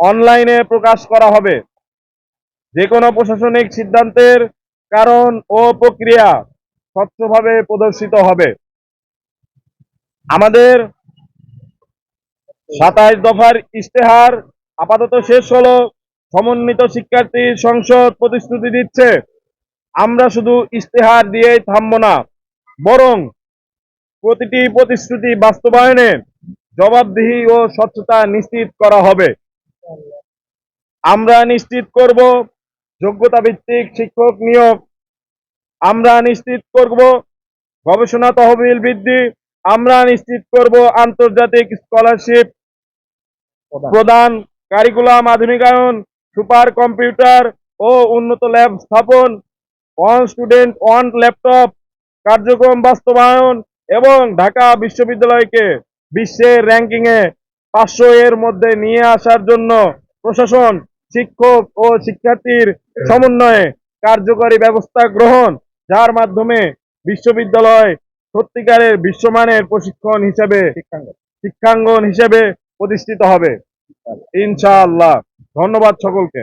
অনলাইনে প্রকাশ করা হবে। যে কোনো প্রশাসনিক সিদ্ধান্তের কারণ ও প্রক্রিয়া স্বচ্ছভাবে প্রদর্শিত হবে। আমাদের সাতাইশ দফার ইশতেহার আপাতত শেষ হলো। সমন্বিত শিক্ষার্থী সংসদ প্রতিশ্রুতি দিচ্ছে। আমরা শুধু ইশতেহার দিয়েই থামবো না, বরং প্রতিটি প্রতিশ্রুতি বাস্তবায়নে জবাবদিহি ও স্বচ্ছতা নিশ্চিত করা হবে। আমরা নিশ্চিত করব যোগ্যতা ভিত্তিক শিক্ষক নিয়োগ। আমরা নিশ্চিত করব গবেষণা তহবিল বৃদ্ধি। আমরা নিশ্চিত করব আন্তর্জাতিক স্কলারশিপ প্রদান, কারিকুলাম আধুনিকায়ন, সুপার কম্পিউটার ও উন্নত ল্যাব স্থাপন, ওয়ান স্টুডেন্ট, ওয়ান ল্যাপটপ, কার্যক্রম বাস্তবায়ন এবং ঢাকা বিশ্ববিদ্যালয়কে বিশ্বের র্যাঙ্কিংয়ে পাঁচশো এর মধ্যে নিয়ে আসার জন্য প্রশাসন শিক্ষক ও শিক্ষার্থীর সমন্বয়ে কার্যকরী ব্যবস্থা গ্রহণ যার মাধ্যমে বিশ্ববিদ্যালয় সত্যিকারের বিশ্বমানের প্রশিক্ষণ হিসেবে শিক্ষাঙ্গন হিসেবে প্রতিষ্ঠিত হবে। ইনশাআল্লাহ। ধন্যবাদ সকলকে।